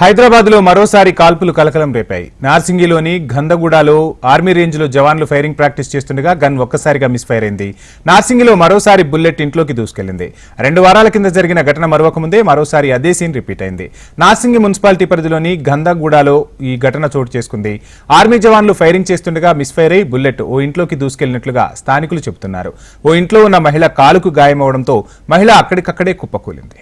హైదరాబాద్లో మరోసారి కాల్పులు కలకలం రేపాయి. నార్సింగిలోని గందగూడలో ఆర్మీ రేంజ్లో జవాన్లు ఫైరింగ్ ప్రాక్టీస్ చేస్తుండగా గన్ ఒక్కసారిగా మిస్ ఫైర్ అయింది నార్సింగిలో మరోసారి బుల్లెట్ ఇంట్లోకి దూసుకెళ్ళింది రెండు వారాల కింద జరిగిన ఘటన మరొకముందే మరోసారి అదే సీన్ రిపీట్ అయింది. నార్సింగి మున్సిపాలిటీ పరిధిలోని గందగూడలో ఈ ఘటన చోటు చేసుకుంది. ఆర్మీ జవాన్లు ఫైరింగ్ చేస్తుండగా మిస్ఫైర్ అయి బుల్లెట్ ఓ ఇంట్లోకి దూసుకెళ్ళినట్లుగా స్థానికులు చెబుతున్నారు. ఓ ఇంట్లో ఉన్న మహిళ కాలుకు గాయమవడంతో మహిళ అక్కడికక్కడే కుప్పకూలింది.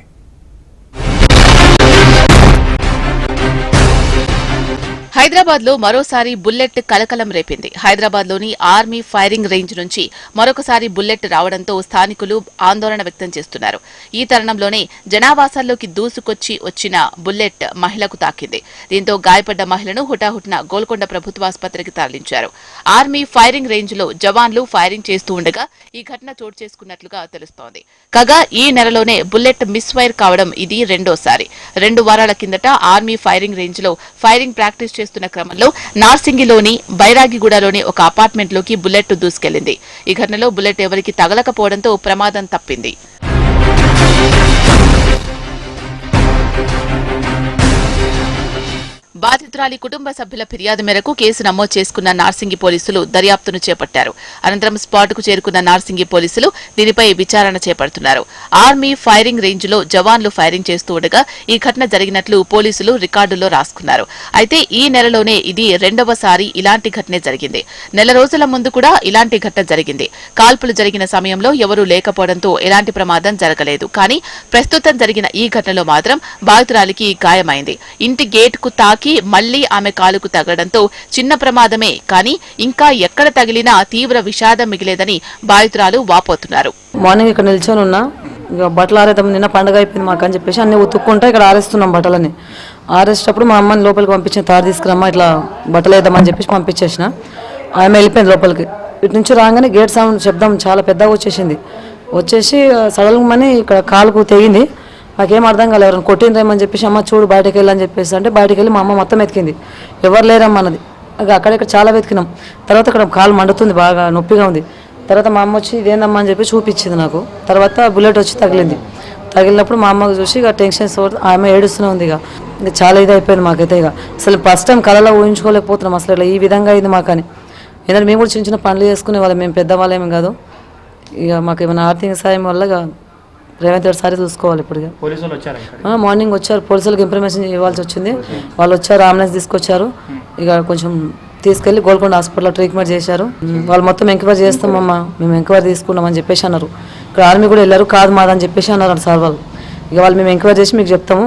హైదరాబాద్లో మరోసారి బుల్లెట్ కలకలం రేపింది. హైదరాబాద్లోని ఆర్మీ ఫైరింగ్ రేంజ్ నుంచి మరొకసారి బుల్లెట్ రావడంతో స్థానికులు ఆందోళన వ్యక్తం చేస్తున్నారు. ఈ తరుణంలోనే జనావాసాల్లోకి దూసుకొచ్చి వచ్చిన బుల్లెట్ మహిళకు తాకింది. దీంతో గాయపడ్డ మహిళను హుటాహుటిన గోల్కొండ ప్రభుత్వాసుపత్రికి తరలించారు. ఆర్మీ ఫైరింగ్ రేంజ్లో జవాన్లు ఫైరింగ్ చేస్తూ ఉండగా ఈ ఘటన చోటు చేసుకున్నట్లుగా తెలుస్తోంది. కాగా ఈ నెలలోనే బుల్లెట్ మిస్ ఫైర్ కావడం ఇది రెండోసారి. రెండు వారాల కిందట ఆర్మీ ఫైరింగ్ రేంజ్లో ఫైరింగ్ ప్రాక్టీస్ చేస్తున్న క్రమంలో నార్సింగిలోని బైరాగిగూడలోని ఒక అపార్ట్మెంట్లోకి బుల్లెట్ దూసుకెళ్ళింది ఈ ఘటనలో బుల్లెట్ ఎవరికి తగలకపోవడంతో ప్రమాదం తప్పింది. బాధితురాలి కుటుంబ సభ్యుల ఫిర్యాదు మేరకు కేసు నమోదు చేసుకున్న నార్సింగి పోలీసులు దర్యాప్తును చేపట్టారు. అనంతరం స్పాట్కు చేరుకున్న నార్సింగి పోలీసులు దీనిపై విచారణ చేపడుతున్నారు. ఆర్మీ ఫైరింగ్ రేంజ్లో జవాన్లు ఫైరింగ్ చేస్తూ ఉండగా ఈ ఘటన జరిగినట్లు పోలీసులు రికార్డులో రాసుకున్నారు. అయితే ఈ నెలలోనే ఇది రెండవసారి ఇలాంటి ఘటనే జరిగింది. నెల రోజుల ముందు కూడా ఇలాంటి ఘటన జరిగింది. కాల్పులు జరిగిన సమయంలో ఎవరూ లేకపోవడంతో ఎలాంటి ప్రమాదం జరగలేదు. కానీ ప్రస్తుతం జరిగిన ఈ ఘటనలో మాత్రం బాధితురాలికి గాయమైంది. ఇంటి గేట్కు తాకి మళ్ళీ ఆమె కాలుకు తగడంతో చిన్న ప్రమాదమే. కానీ ఇంకా ఎక్కడ తగిలినా తీవ్ర విషాదం మిగిలేదని బాధితురాలు వాపోతున్నారు. మార్నింగ్ ఇక్కడ నిల్చొని ఉన్నా. ఇక బట్టలు ఆరేద్దాం నిన్న పండగ అయిపోయింది మాకు అని చెప్పేసి అన్ని ఉతుక్కుంటా ఇక్కడ ఆరేస్తున్నాం బట్టలని. ఆరేసేటప్పుడు మా అమ్మని లోపలికి పంపించిన తారు తీసుకురమ్మా ఇట్లా బట్టలు వేద్దామని చెప్పేసి పంపించేసిన. ఆమె వెళ్ళిపోయింది లోపలికి. ఇటు నుంచి రాగానే గేట్ సౌండ్ శబ్దం చాలా పెద్దగా వచ్చేసింది. వచ్చేసి సడల్మని ఇక్కడ కాలుకు తెగింది. నాకేం అర్థం కాలేదు. ఎవరైనా కొట్టిండ్రేమని చెప్పేసి అమ్మ చూడు బయటకు వెళ్ళని చెప్పేసి. అంటే బయటకు వెళ్ళి మా అమ్మ మొత్తం వెతికింది. ఎవరు లేరమ్మన్నది అక్కడక్కడ చాలా వెతికినాం. తర్వాత ఇక్కడ కాలు మండుతుంది బాగా నొప్పిగా ఉంది. తర్వాత మా అమ్మ వచ్చి ఇదేందమ్మా అని చెప్పి చూపించింది నాకు. తర్వాత బుల్లెట్ వచ్చి తగిలింది. తగిలినప్పుడు మా అమ్మకు చూసి ఇక టెన్షన్ ఆమె ఏడుస్తూనే ఉంది ఇక. చాలా ఇది అయిపోయింది మాకైతే ఇక. అసలు ఫస్ట్ టైం కళలో ఊహించుకోలేకపోతున్నాం అసలు ఇలా ఈ విధంగా అయింది మాకని. ఎందుకంటే మేము కూడా చిన్న చిన్న పనులు చేసుకునే వాళ్ళం. మేము పెద్దవాళ్ళేమి కాదు. ఇక మాకు ఏమైనా ఆర్థిక సాయం వల్ల రేవంత్ రెడ్డి సారి చూసుకోవాలి ఇప్పుడు మార్నింగ్ వచ్చారు. పోలీసులకు ఇన్ఫర్మేషన్ ఇవ్వాల్సి వచ్చింది. వాళ్ళు వచ్చారు అంబులెన్స్ తీసుకొచ్చారు. ఇక కొంచెం తీసుకెళ్ళి గోల్కొండ హాస్పిటల్లో ట్రీట్మెంట్ చేశారు. వాళ్ళు మొత్తం ఎంక్వైరీ చేస్తామమ్మా మేము ఎంక్వైరీ తీసుకున్నామని చెప్పేసి అన్నారు. ఇక్కడ ఆర్మీ కూడా వెళ్ళారు కాదు మాదని చెప్పేసి అన్నారు సార్ వాళ్ళు. ఇక వాళ్ళు మేము ఎంక్వైరీ చేసి మీకు చెప్తాము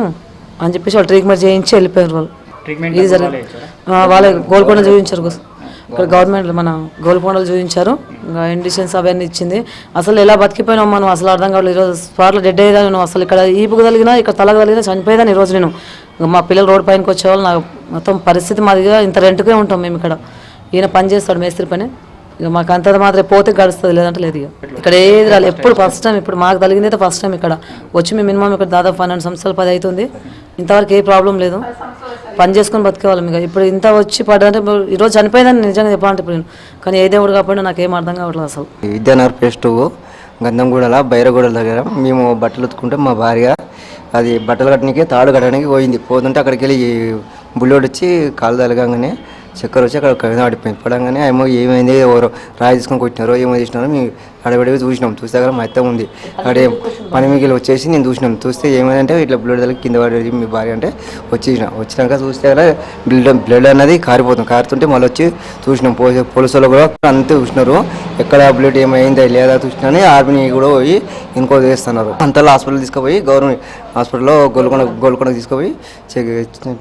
అని చెప్పేసి వాళ్ళు ట్రీట్మెంట్ చేయించి వెళ్ళిపోయారు వాళ్ళు. ఇది జరిగింది. వాళ్ళే గోల్కొండ చూపించారు. ఇక్కడ గవర్నమెంట్ మన గోల్కొండలు చూపించారు. ఇండిషన్స్ అవన్నీ ఇచ్చింది. అసలు ఎలా బతికిపోయినావు మనం అసలు అర్థం కావట్లేదు. ఈరోజు స్పాట్లో డెడ్ అయ్యేదా నేను అసలు ఇక్కడ ఈపుకగలిగినా ఇక్కడ తలగదలిగినా చనిపోయేదాన్ని ఈరోజు నేను. మా పిల్లలు రోడ్ పైనకి వచ్చేవాళ్ళు. నాకు మొత్తం పరిస్థితి మాదిగా ఇంత రెంట్కే ఉంటాం మేము ఇక్కడ. ఈయన పని చేస్తాడు మేస్త్రి పని. ఇక మాకు అంత మాత్రం పోతే గడుస్తుంది లేదంటే లేదు ఇక. ఇక్కడ ఏది రాలేదు ఎప్పుడు ఫస్ట్ టైం ఇప్పుడు మాకు తగిలింది అయితే ఫస్ట్ టైం ఇక్కడ. వచ్చి మేము మినిమం ఇక్కడ దాదాపు పన్నెండు సంవత్సరాలు పది అవుతుంది ఇంతవరకు ఏ ప్రాబ్లం లేదు. పని చేసుకొని బతికేవాళ్ళం ఇక. ఇప్పుడు ఇంత వచ్చి పడ్డంటే ఈరోజు చనిపోయిందని నిజంగా చెప్పాలంటే ఇప్పుడు నేను. కానీ ఏ దేవుడు కాబట్టి నాకు ఏం అర్థం కావట్లేదు అసలు. విద్యానగర్ పేస్ట్ గంధంగూడల బైరగూడల దగ్గర మేము బట్టలు ఉతుకుంటే మా భార్య అది బట్టలు కట్టడానికి తాడు కట్టడానికి పోయింది. పోతుంటే అక్కడికి వెళ్ళి బుల్లెట్ వచ్చి కాలు తలగానే చక్కెర వచ్చి అక్కడ కింద పడిపోయింది పడంగానే ఏమో ఏమైంది ఎవరో రాయి తీసుకొని కొట్టినారో ఏమో చేసినారో మేము అడబడి చూసినాం. చూస్తే దగ్గర మా అత్త ఉంది. అక్కడ పని మిగిలి వచ్చేసి నేను చూసినాం. చూస్తే ఏమైందంటే ఇట్లా బ్లడ్ తలకి కింద పడేది మీ భార్య అంటే వచ్చేసిన. వచ్చినాక చూస్తే కదా బ్లడ్ బ్లడ్ అనేది కారిపోతుంది. కారుతుంటే మళ్ళీ వచ్చి చూసినాం. పోలీసు పోలీసులు కూడా అంతే చూసినారు. ఎక్కడ బ్లడ్ ఏమైందా లేదా చూసినా ఆర్మీ కూడా పోయి ఇంకో చేస్తున్నారు. అంతలో హాస్పిటల్ తీసుకుపోయి గవర్నమెంట్ హాస్పిటల్లో గోల్కొండ గోల్కొండ తీసుకుపోయి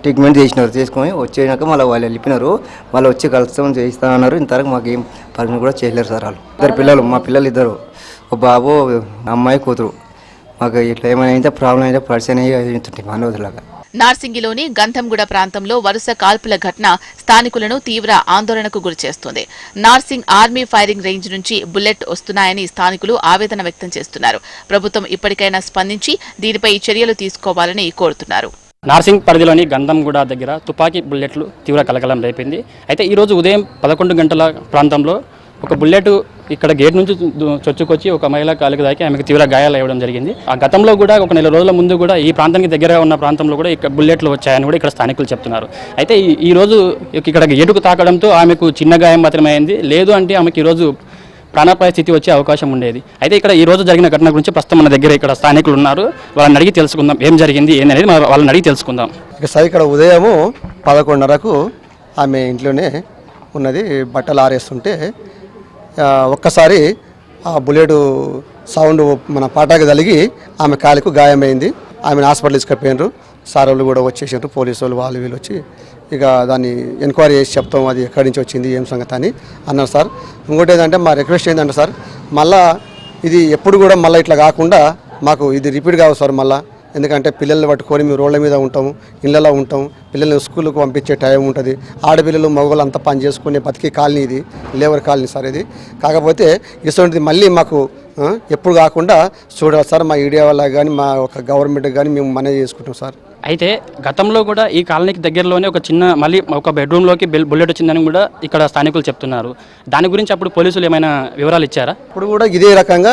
ట్రీట్మెంట్ చేసినారు. చేసుకొని వచ్చేసినాక మళ్ళీ వాళ్ళు వెళ్ళిపోయినారు. వాళ్ళు వచ్చి కలుస్తామని చేయిస్తామన్నారు ఇంతవరకు మాకు ఏం పర్మిషన్ కూడా చేయలేరు సార్ వాళ్ళు. ఇద్దరు పిల్లలు మా పిల్లలు ఇద్దరు. ఒక బాబు అమ్మాయి కూతురు. మాకు ఇట్లా ఏమైనా అయితే ప్రాబ్లం అయితే పరిచయం అయ్యి మానవతులాగా నార్సింగిలోని గంధంగూడ ప్రాంతంలో వరుస కాల్పుల ఘటన స్థానికులను తీవ్ర ఆందోళనకు గురిచేస్తుంది నార్సింగ్ ఆర్మీ ఫైరింగ్ రేంజ్ నుంచి బుల్లెట్ వస్తున్నాయని స్థానికులు ఆవేదన వ్యక్తం చేస్తున్నారు. ప్రభుత్వం ఇప్పటికైనా స్పందించి దీనిపై చర్యలు తీసుకోవాలని కోరుతున్నారు. నార్సింగ్ పరిధిలోని గంధంగూడ దగ్గర తుపాకీ బుల్లెట్లు తీవ్ర కలకలం రేపింది. అయితే ఈరోజు ఉదయం పదకొండు గంటల ప్రాంతంలో ఒక బుల్లెట్ ఇక్కడ గేట్ నుంచి చొచ్చుకొచ్చి ఒక మహిళ కాలుకు దాకి ఆమెకు తీవ్ర గాయాలు ఇవ్వడం జరిగింది. ఆ గతంలో కూడా ఒక నెల రోజుల ముందు కూడా ఈ ప్రాంతానికి దగ్గరగా ఉన్న ప్రాంతంలో కూడా ఇక్కడ బుల్లెట్లు వచ్చాయని కూడా ఇక్కడ స్థానికులు చెప్తున్నారు. అయితే ఈ- రోజు ఇక్కడ గేటుకు తాకడంతో ఆమెకు చిన్న గాయం మాత్రమే అయింది లేదు అంటే ఆమెకి ఈరోజు ప్రాణాపాయ స్థితి వచ్చే అవకాశం ఉండేది. అయితే ఇక్కడ ఈ రోజు జరిగిన ఘటన గురించి ప్రస్తుతం మన దగ్గర ఇక్కడ స్థానికులు ఉన్నారు. వాళ్ళని అడిగి తెలుసుకుందాం ఏం జరిగింది ఏందనేది మనం వాళ్ళని అడిగి తెలుసుకుందాం. ఇక సార్ ఇక్కడ ఉదయము పదకొండున్నరకు ఆమె ఇంట్లోనే ఉన్నది. బట్టలు ఆరేస్తుంటే ఒక్కసారి ఆ బుల్లెట్ సౌండ్ మన పాటాకి తలిగి ఆమె కాలికు గాయమైంది. ఆమెను హాస్పిటల్ తీసుకుపోయినారు. సార్ వాళ్ళు కూడా వచ్చేసారు పోలీసు వాళ్ళు వాళ్ళు వీళ్ళు వచ్చి ఇక దాన్ని ఎంక్వైరీ చేసి చెప్తాం అది ఎక్కడి నుంచి వచ్చింది ఏం సంగతి అని అన్నారు సార్. ఇంకోటి ఏంటంటే మా రిక్వెస్ట్ ఏంటంటే సార్ మళ్ళా ఇది ఎప్పుడు కూడా మళ్ళీ ఇట్లా కాకుండా మాకు ఇది రిపీట్ కావు సార్ మళ్ళీ. ఎందుకంటే పిల్లల్ని పట్టుకొని మేము రోడ్ల మీద ఉంటాము ఇళ్ళలో ఉంటాం పిల్లల్ని స్కూల్కి పంపించే టైం ఉంటుంది. ఆడపిల్లలు మగవాళ్ళు అంతా పని చేసుకునే బతికే కాలనీ ఇది లేబర్ కాలనీ సార్ ఇది. కాకపోతే ఇటువంటిది మళ్ళీ మాకు ఎప్పుడు కాకుండా చూడాలి సార్ మా ఈడియా వల్ల కానీ మా ఒక గవర్నమెంట్ కానీ మేము మనవి చేసుకుంటాం సార్. అయితే గతంలో కూడా ఈ కాలనీకి దగ్గరలోనే ఒక చిన్న మళ్ళీ ఒక బెడ్రూమ్లోకి బెల్ బుల్లెట్ వచ్చిందని కూడా ఇక్కడ స్థానికులు చెప్తున్నారు. దాని గురించి అప్పుడు పోలీసులు ఏమైనా వివరాలు ఇచ్చారా? ఇప్పుడు కూడా ఇదే రకంగా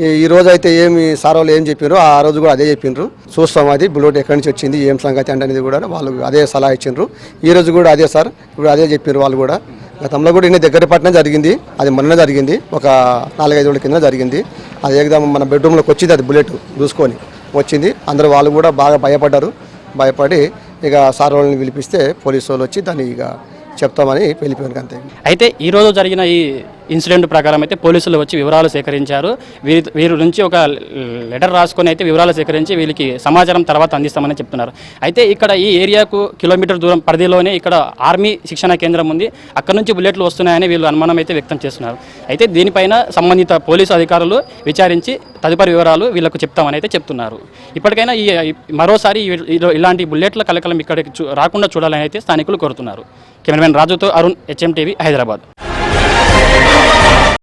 ఈ- ఈ రోజు అయితే ఏమి సార్ వాళ్ళు ఏం చెప్పారో ఆ రోజు కూడా అదే చెప్పిండ్రు చూస్తాం అది బుల్లెట్ ఎక్కడి నుంచి వచ్చింది ఏం సంగతి అంటే అనేది కూడా వాళ్ళు అదే సలహా ఇచ్చిండ్రు. ఈ రోజు కూడా అదే సార్ ఇప్పుడు అదే చెప్పారు వాళ్ళు కూడా. గతంలో కూడా ఇన్ని దగ్గర పట్టిన జరిగింది. అది మొన్న జరిగింది. ఒక నాలుగైదు రోజుల కింద జరిగింది. అది ఏకదం మన బెడ్రూమ్లోకి వచ్చింది. అది బుల్లెట్ చూసుకొని వచ్చింది. అందరూ వాళ్ళు కూడా బాగా భయపడ్డారు. భయపడి ఇక సార్ వాళ్ళని పిలిపిస్తే పోలీసు వాళ్ళు వచ్చి దాన్ని ఇక చెప్తామని వెళ్ళిపోయారు అంతే. అయితే ఈరోజు జరిగిన ఈ ఇన్సిడెంట్ ప్రకారం అయితే పోలీసులు వచ్చి వివరాలు సేకరించారు. వీరి వీరి నుంచి ఒక లెటర్ రాసుకొని అయితే వివరాలు సేకరించి వీళ్ళకి సమాచారం తర్వాత అందిస్తామని చెప్తున్నారు. అయితే ఇక్కడ ఈ ఏరియాకు కిలోమీటర్ దూరం పరిధిలోనే ఇక్కడ ఆర్మీ శిక్షణ కేంద్రం ఉంది. అక్కడ నుంచి బుల్లెట్లు వస్తున్నాయని వీళ్ళు అనుమానం అయితే వ్యక్తం చేస్తున్నారు. అయితే దీనిపైన సంబంధిత పోలీసు అధికారులు విచారించి తదుపరి వివరాలు వీళ్ళకు చెప్తామని అయితే చెప్తున్నారు. ఇప్పటికైనా ఈ మరోసారి ఇలాంటి బుల్లెట్ల కలకలం ఇక్కడికి చూ- రాకుండా చూడాలని అయితే స్థానికులు కోరుతున్నారు. కెమెరామెన్ రాజుతో అరుణ్ హెచ్ఎం టీవీ హైదరాబాద్.